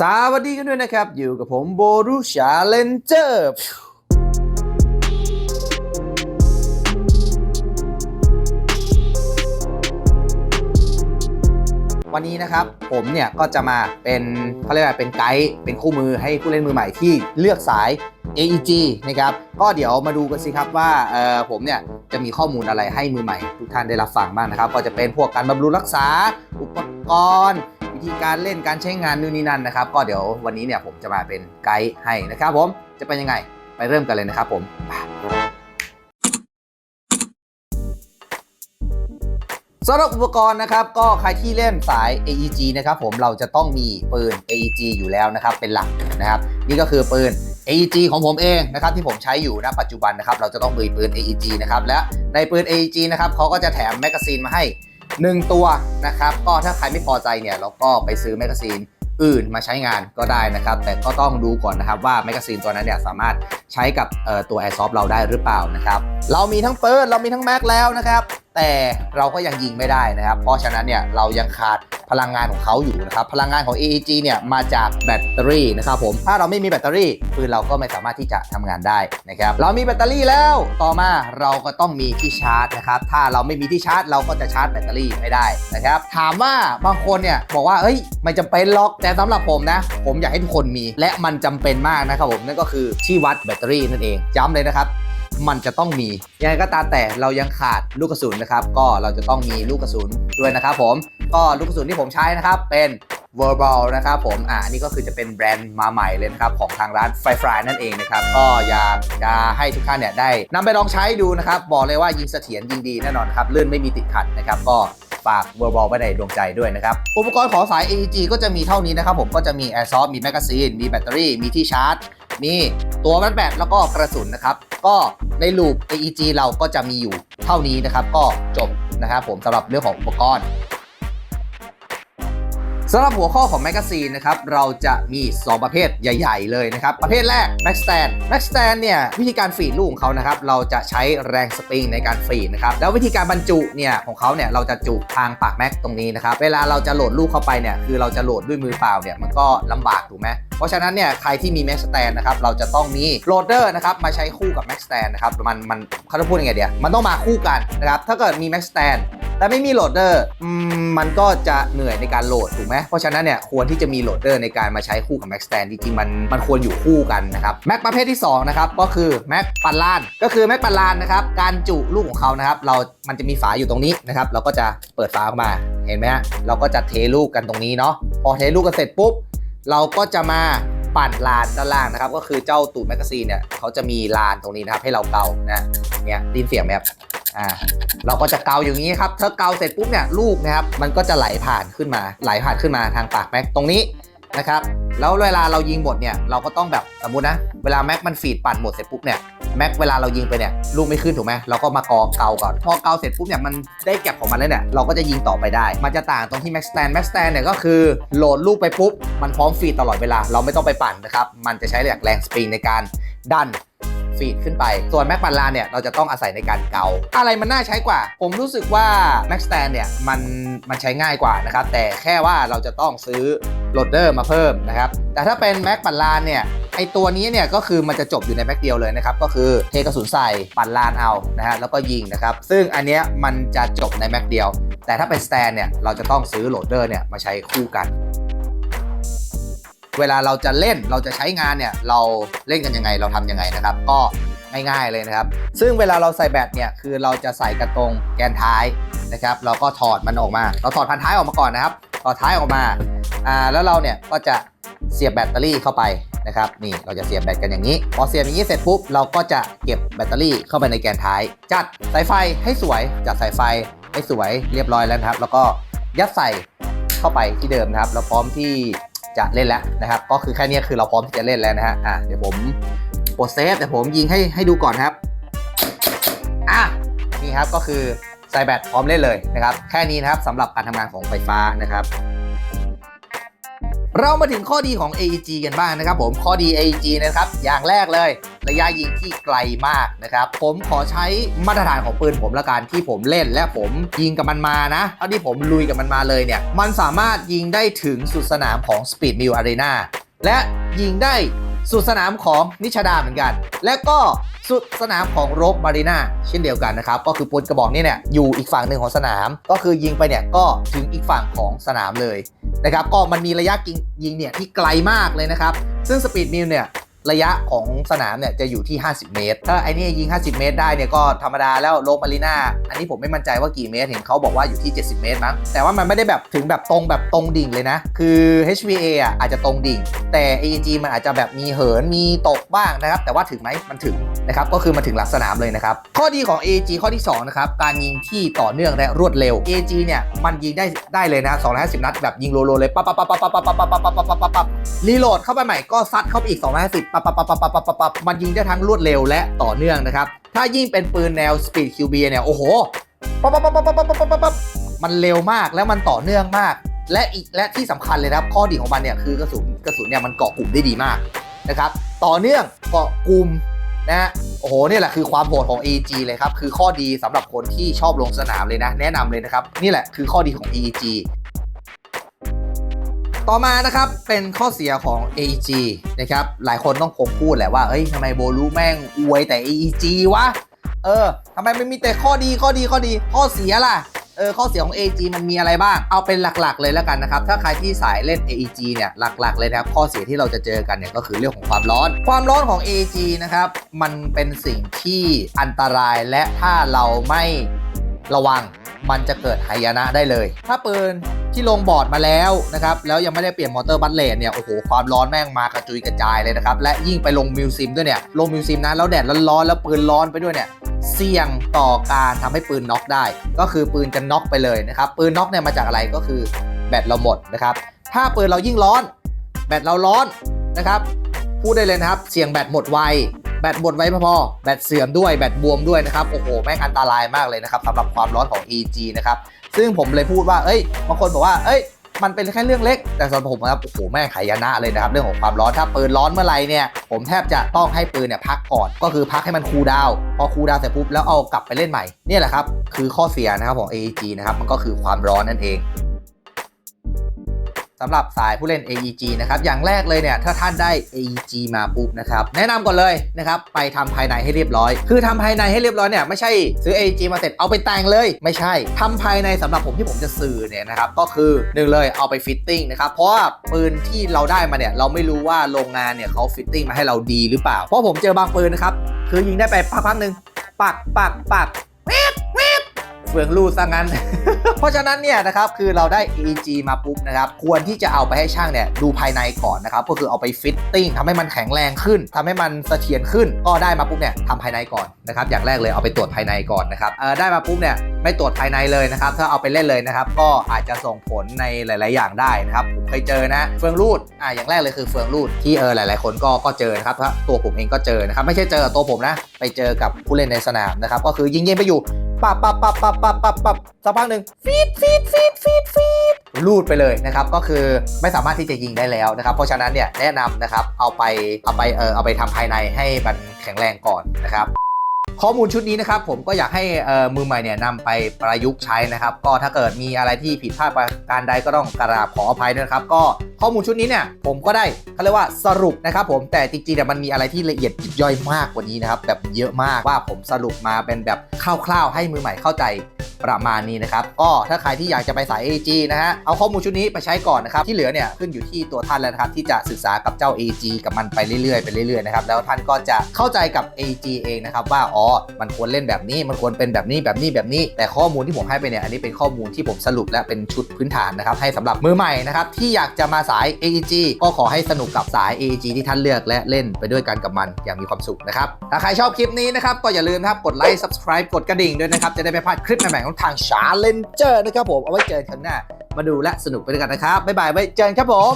สวัสดีกันด้วยนะครับ อยู่กับผมโบรูชาเลนเจอร์วันนี้นะครับผมเนี่ยก็จะมาเป็นเขาเรียกว่าเป็นไกด์เป็นคู่มือให้ผู้เล่นมือใหม่ที่เลือกสาย AEG นะครับก็เดี๋ยวมาดูกันสิครับว่าเออผมเนี่ยจะมีข้อมูลอะไรให้มือใหม่ทุกท่านได้รับฟังบ้างนะครับ ก็จะเป็นพวกการบำรุงรักษาอุปกรณ์ ธีการเล่นการใช้งานนู่นนี่นั่นนะครับก็เดี๋ยววันนี้เนี่ยผมจะมาเป็นไกด์ให้นะครับผมจะเป็นยังไงไปเริ่มกันเลยนะครับผมสำหรับอุปกรณ์นะครับก็ใครที่เล่นสาย AEG นะครับผมเราจะต้องมีปืน AEG อยู่แล้วนะครับเป็นหลักนะครับ นี่ก็คือปืน AEG ของผมเองนะครับที่ผมใช้อยู่ณปัจจุบันนะครับเราจะต้องมีปืน AEG นะครับและในปืน AEG นะครับเขาก็จะแถมแมกกาซีนมาให้ 1 ตัวนะครับ ก็ถ้าใครไม่พอใจเนี่ยเราก็ไปซื้อแมกกาซีนอื่นมาใช้งานก็ได้นะครับ แต่ก็ต้องดูก่อนนะครับว่าแมกกาซีนตัวนั้นเนี่ยสามารถใช้กับตัว Airsoft เราได้หรือเปล่านะครับ เรามีทั้งปืนเรามีทั้งแม็กแล้วนะครับ แต่เราก็ยังยิงไม่ได้นะครับ เพราะฉะนั้นเนี่ยเรายังขาด พลังงานของเขาอยู่นะครับพลังงานของ AEG เนี่ยมาจากแบตเตอรี่นะครับผมถ้าเราไม่มีแบตเตอรี่ปืนเราก็ไม่สามารถที่จะทำงานได้นะครับเรามีแบตเตอรี่แล้วต่อมาเราก็ต้องมีที่ชาร์จนะครับถ้าเราไม่มีที่ชาร์จ เราก็จะชาร์จแบตเตอรี่ไม่ได้นะครับถามว่าบางคนเนี่ยบอกว่าเอ้ยไม่จำเป็นหรอกแต่สำหรับผมนะ ผมอยากให้ทุกคนมี และมันจำเป็นมากนะครับผมนั่นก็คือที่วัดแบตเตอรี่นั่นเองย้ำเลยนะครับ มันจะต้องมียังไงก็ตามแต่เรายังขาดลูกกระสุนนะครับ ก็เราจะต้องมีลูกกระสุนด้วยนะครับผมก็ลูกกระสุนที่ผมใช้นะครับเป็น Verbal นะครับผม อ่าอันนี่ก็คือจะเป็นแบรนด์มาใหม่เลยนะครับ ของทางร้านไฟฟรายนั่นเองนะครับ ก็อยากจะให้ทุกท่านเนี่ยได้นำไปลองใช้ดูนะครับ บอกเลยว่ายิงเสถียรยิงดีแน่นอนครับ ลื่นไม่มีติดขัดนะครับ ก็ฝาก Verbal ไว้ในดวงใจด้วยนะครับ อุปกรณ์ของสาย AEG ก็จะมีเท่านี้นะครับผม ก็จะมี Airsoft มีแมกกาซีน มีแบตเตอรี่ มีที่ชาร์จ มีตัวแบตแบตแล้วก็กระสุนนะครับ ก็ในลูป AEG เราก็จะมีอยู่เท่านี้นะครับ ก็จบนะครับผมสำหรับเรื่องของอุปกรณ์สำหรับหัวข้อของแมกกาซีนนะครับ เราจะมี 2 ประเภทใหญ่ ๆ เลยนะครับ ประเภทแรก Max Stand Max Stand เนี่ย วิธีการฟีดลูกของเขานะครับ เราจะใช้แรงสปริงในการฟีดนะครับ แล้ววิธีการบรรจุเนี่ยของเขาเนี่ย เราจะจุทางปากแม็กตรงนี้นะครับ เวลาเราจะโหลดลูกเข้าไปเนี่ย คือเราจะโหลดด้วยมือเปล่าเนี่ย มันก็ลำบากถูกไหมเพราะฉะนั้นเนี่ยใครที่มี Max Stand นะครับเราจะต้องมีโหลดเดอร์นะครับมาใช้คู่กับ Max Stand นะครับมันมันเขาจะพูดยังไงเดียวมันต้องมาคู่กันนะครับถ้าเกิดมี Max Stand แต่ไม่มีโหลดเดอร์มันก็จะเหนื่อยในการโหลดถูกไหมเพราะฉะนั้นเนี่ยควรที่จะมีโหลดเดอร์ในการมาใช้คู่กับ Max Stand จริงๆมันมันควรอยู่คู่กันนะครับแม็กประเภทที่สองนะครับก็คือแม็กปันลาน ก็คือแม็กปันลานนะครับการจุลูกของเขานะครับเรา มันจะมีฝาอยู่ตรงนี้นะครับเราก็จะเปิดฝาออกมาเห็นไหมฮะเราก็จะเทลูกกันตรงนี้เนาะพอเทลูกกันเสร็จปุ๊บ เราก็จะมาปั่นลานด้านล่างนะครับ ก็คือเจ้าตูดแมกกาซีนเนี่ยเขาจะมีลานตรงนี้นะครับให้เราเกานะเนี่ยดินเสียงไหมครับอ่าเราก็จะเกาอย่างนี้ครับถ้าเกาเสร็จปุ๊บเนี่ยลูกนะครับมันก็จะไหลผ่านขึ้นมาไหลผ่านขึ้นมาทางปากแม็กตรงนี้ นะครับ แล้วเวลาเรายิงหมดเนี่ยเราก็ต้องแบบสมมุตินะ เวลาแม็กมันฟีดปั่นหมดเสร็จปุ๊บเนี่ยแม็กเวลาเรายิงไปเนี่ยลูกไม่ขึ้นถูกไหมเราก็มากอเกาก่อน พอเกาเสร็จปุ๊บเนี่ยมันได้เก็บของมันแล้วเนี่ยเราก็จะยิงต่อไปได้ มันจะต่างตรงที่แม็กสแตนแม็กสแตนเนี่ยก็คือโหลดลูกไปปุ๊บมันพร้อมฟีดตลอดเวลา เราไม่ต้องไปปั่นนะครับมันจะใช้แรงแรงสปริงในการดัน ฟีดขึ้นไป ส่วนแม็กปันลานเนี่ยเราจะต้องอาศัยในการเกา อะไรมันน่าใช้กว่า ผมรู้สึกว่า Max Stand เนี่ยมันมันใช้ง่ายกว่านะครับแต่แค่ว่าเราจะต้องซื้อโหลดเดอร์มาเพิ่มนะครับแต่ถ้าเป็นแม็กปันลานเนี่ยไอตัวนี้เนี่ยก็คือมันจะจบอยู่ในแม็กเดียวเลยนะครับก็คือเทกระสุนใส่ปั่นลานเอานะฮะแล้วก็ยิงนะครับซึ่งอันเนี้ยมันจะจบในแม็กเดียว แต่ถ้าเป็นสแตนเนี่ยเราจะต้องซื้อโหลดเดอร์เนี่ยมาใช้คู่กัน เวลาเราจะเล่นเราจะใช้งานเนี่ยเราเล่นกันยังไงเราทำยังไงนะครับ ก็ง่ายๆเลยนะครับ ซึ่งเวลาเราใส่แบตเนี่ยคือเราจะใส่กระตรงแกนท้ายนะครับเราก็ถอดมันออกมา เราถอดพันท้ายออกมาก่อนนะครับถอดท้ายออกมาอ่าแล้วเราเนี่ยก็จะเสียบแบตเตอรี่เข้าไปนะครับนี่เราจะเสียบแบตกันอย่างนี้ พอเสียบอย่างนี้เสร็จปุ๊บเราก็จะเก็บแบตเตอรี่เข้าไปในแกนท้าย จัดสายไฟให้สวยจัดสายไฟให้สวยเรียบร้อยแล้วครับ แล้วก็ยัดใส่เข้าไปที่เดิมนะครับเราพร้อมที่ จะเล่นแล้วนะครับ ก็คือแค่นี้คือเราพร้อมที่จะเล่นแล้วนะฮะอะเดี๋ยวผมกดเซฟแต่ผมยิงให้ให้ดูก่อนครับอะนี่ครับก็คือใส่แบตพร้อมเล่นเลยนะครับ แค่นี้นะครับสำหรับการทำงานของไฟฟ้านะครับเรามาถึงข้อดีของ AEG กันบ้างนะครับผมข้อดี AEG นะครับ อย่างแรกเลย ระยะยิงที่ไกลมากนะครับผมขอใช้มาตรฐานของปืนผมละกันที่ผมเล่น และผมยิงกับมันมานะเท่าที่ผมลุยกับมันมาเลยเนี่ยมันสามารถยิงได้ถึงสุดสนามของ Speed Mill Arena และยิงได้สุดสนามของนิชดาเหมือนกัน และก็สุดสนามของโรบมารีนาเช่นเดียวกันนะครับ ก็คือปืนกระบอกนี้เนี่ยอยู่อีกฝั่งหนึ่งของสนาม ก็คือยิงไปเนี่ยก็ถึงอีกฝั่งของสนามเลยนะครับ ก็มันมีระยะยิงยิงเนี่ยที่ไกลมากเลยนะครับ ซึ่งสปีดมิลเนี่ย ระยะของสนามเนี่ยจะอยู่ที่ 50 เมตร ถ้าไอ้นี่ยิง 50 เมตรได้เนี่ยก็ธรรมดาแล้วโลมารีนาอันนี้ผมไม่มั่นใจว่ากี่เมตร เห็นเขาบอกว่าอยู่ที่ 70 เมตรมั้ง แต่ว่ามันไม่ได้แบบถึงแบบตรงแบบตรงดิ่งเลยนะ คือ HVA อะอาจจะตรงดิ่ง แต่ AEG มันอาจจะแบบมีเหินมีตกบ้างนะครับ แต่ว่าถึงไหมมันถึงนะครับ ก็คือมาถึงหลักสนามเลยนะครับ ข้อดีของ AEG ข้อที่2นะครับ การยิงที่ต่อเนื่องและรวดเร็ว AEG เนี่ยมันยิงได้ได้เลยนะ250 นัดแบบยิงโลโลเลยปั๊บปั๊บปั๊บปั๊บปั๊บปั๊บปั๊บปั๊บปั๊บปั๊บปั๊บปั๊บรีโหลดเข้าไปใหม่ก็ซัดเข้าไปอีก250ปับปับปับปับปับปับปับมันยิงได้ทั้งรวดเร็วและต่อเนื่องนะครับ ถ้ายิ่งเป็นปืนแนว Speed QB เนี่ย โอ้โหปับปับปับปับปับปับปับปับปับมันเร็วมากแล้วมันต่อเนื่องมาก และอีกและที่สำคัญเลยนะครับ ข้อดีของมันเนี่ยคือกระสุนกระสุนเนี่ยมันเกาะกลุ่มได้ดีมากนะครับ ต่อเนื่องเกาะกลุ่มนะโอ้โหเนี่ยแหละคือความโหดของ AEG เลยครับ คือข้อดีสำหรับคนที่ชอบลงสนามเลยนะ แนะนำเลยนะครับ นี่แหละคือข้อดีของ AEG ต่อมานะครับเป็นข้อเสียของ AEG นะครับหลายคนต้องคงพูดแหละว่าเฮ้ยทำไมโบลูแม่งอวยแต่ AEG วะเออทำไมไมันมีแต่ข้อดีข้อดีข้อดีข้อเสียล่ะเออข้อเสียของ AEG มันมีอะไรบ้าง เอาเป็นหลักๆ เลยแล้วกันนะครับ ถ้าใครที่สายเล่น AEG เนี่ยหลักๆ เลยนะครับ ข้อเสียที่เราจะเจอกันเนี่ยก็คือเรื่องของความร้อน ความร้อนของ AEG นะครับ มันเป็นสิ่งที่อันตรายและถ้าเราไม่ระวังมันจะเกิดหายนะได้เลย ถ้าปืน ที่ลงบอร์ดมาแล้วนะครับแล้วยังไม่ได้เปลี่ยนมอเตอร์บัตเลนเนี่ยโอ้โหความร้อนแม่งมากระจุยกระจายเลยนะครับและยิ่งไปลงมิวซิมด้วยเนี่ยลงมิวซิมนะแล้วแดดร้อนๆแล้วปืนร้อนไปด้วยเนี่ยเสี่ยงต่อการทำให้ปืนน็อกได้ ก็คือปืนจะน็อกไปเลยนะครับปืนน็อกเนี่ยมาจากอะไรก็คือแบตเราหมดนะครับถ้าปืนเรายิ่งร้อน แบตเราร้อนนะครับพูดได้เลยนะครับเสี่ยงแบตหมดไว แบตหมดไวไม่พอแบตเสื่อมด้วยแบตบวมด้วยนะครับโอ้โหแม่งอันตรายมากเลยนะครับสำหรับความร้อนของ EG นะครับซึ่งผมเลยพูดว่าเอ้ยบางคนบอกว่าเอ้ยมันเป็นแค่เรื่องเล็ก แต่สำหรับผมนะครับโอ้โหแม่งหายนะเลยนะครับเรื่องของความร้อนถ้าปืนร้อนเมื่อไหร่เนี่ยผมแทบจะต้องให้ปืนเนี่ยพักก่อน ก็คือพักให้มันคูลดาวน์พอคูลดาวน์เสร็จปุ๊บแล้วเอากลับไปเล่นใหม่เนี่ยแหละครับคือข้อเสียนะครับของ AEG นะครับมันก็คือความร้อนนั่นเอง สำหรับสายผู้เล่น AEG นะครับ อย่างแรกเลยเนี่ย ถ้าท่านได้ AEG มาปุ๊บนะครับ แนะนำก่อนเลยนะครับ ไปทำภายในให้เรียบร้อย คือทำภายในให้เรียบร้อยเนี่ยไม่ใช่ซื้อ AEG มาเสร็จเอาไปแต่งเลย ไม่ใช่ทำภายในสำหรับผมที่ผมจะสื่อเนี่ยนะครับ ก็คือหนึ่งเลยเอาไปฟิตติ้งนะครับ เพราะว่าปืนที่เราได้มาเนี่ยเราไม่รู้ว่าโรงงานเนี่ยเขาฟิตติ้งมาให้เราดีหรือเปล่า เพราะผมเจอบางปืนนะครับ คือยิงได้ไปพักๆหนึ่งปักปักปักเวบเวบเฟืองรูดซะงั้น เพราะฉะนั้นเนี่ยนะครับคือเราได้ AEG มาปุ๊บนะครับควรที่จะเอาไปให้ช่างเนี่ยดูภายในก่อนนะครับก็คือเอาไปฟิตติ้งทำให้มันแข็งแรงขึ้นทำให้มันเสถียรขึ้น ก็ได้มาปุ๊บเนี่ยทำภายในก่อนนะครับอย่างแรกเลยเอาไปตรวจภายในก่อนนะครับเออได้มาปุ๊บเนี่ยไม่ตรวจภายในเลยนะครับถ้าเอาไปเล่นเลยนะครับก็อาจจะส่งผลในหลาย ๆ อย่างได้นะครับผมเคยเจอนะเฟืองรูดอ่าอย่างแรกเลยคือเฟืองรูดที่เออหลาย ๆ คนก็ก็เจอนะครับเพราะตัวผมเองก็เจอนะครับไม่ใช่เจอตัวผมนะไปเจอกับผู้เล่นในสนามนะครับก็คือยิงเย็นไปอยู่ ปับปับปับปับปับปับปับสักพักหนึ่งฟีดฟีดฟีดฟีดฟีดรูดไปเลยนะครับก็คือไม่สามารถที่จะยิงได้แล้วนะครับเพราะฉะนั้นเนี่ยแนะนำนะครับเอาไปเอาไปเออเอาไปทำภายในให้มันแข็งแรงก่อนนะครับ ข้อมูลชุดนี้นะครับผมก็อยากให้มือใหม่เนี่ยนำไปประยุกต์ใช้นะครับ ก็ถ้าเกิดมีอะไรที่ผิดพลาดประการใดก็ต้องกราบขออภัยด้วยนะครับก็ข้อมูลชุดนี้เนี่ยผมก็ได้เขาเรียกว่าสรุปนะครับผมแต่จริงๆเนี่ยมันมีอะไรที่ละเอียดยิบย่อยมากกว่านี้นะครับแบบเยอะมากว่าผมสรุปมาเป็นแบบคร่าวๆ ให้มือใหม่เข้าใจ ประมาณนี้นะครับก็ถ้าใครที่อยากจะไปสาย AG นะฮะเอาข้อมูลชุดนี้ไปใช้ก่อนนะครับที่เหลือเนี่ยขึ้นอยู่ที่ตัวท่านแล้วนะครับที่จะศึกษากับเจ้า AG กับมันไปเรื่อยๆไปเรื่อยๆนะครับแล้วท่านก็จะเข้าใจกับ AG เองนะครับว่าอ๋อมันควรเล่นแบบนี้มันควรเป็นแบบนี้แบบนี้แบบนี้ แต่ข้อมูลที่ผมให้ไปเนี่ยอันนี้เป็นข้อมูลที่ผมสรุปและเป็นชุดพื้นฐานนะครับให้สำหรับมือใหม่นะครับที่อยากจะมาสาย AG ก็ขอให้สนุกกับสาย AG ที่ท่านเลือกและเล่นไปด้วยกันกับมันอย่างมีความสุขนะครับถ้าใครชอบคลิปนี้นะครับก็อย่าลืมนะครับกดไลค์ subscribe กดกระดิ่งด้วยนะครับจะได้ไม่พลาดคลิปใหม่ๆของทาง Challenger นะครับผม เอาไว้เจอกันครั้งหน้า มาดูและสนุกไปด้วยกันนะครับ บ๊ายบายไว้เจอกันครับผม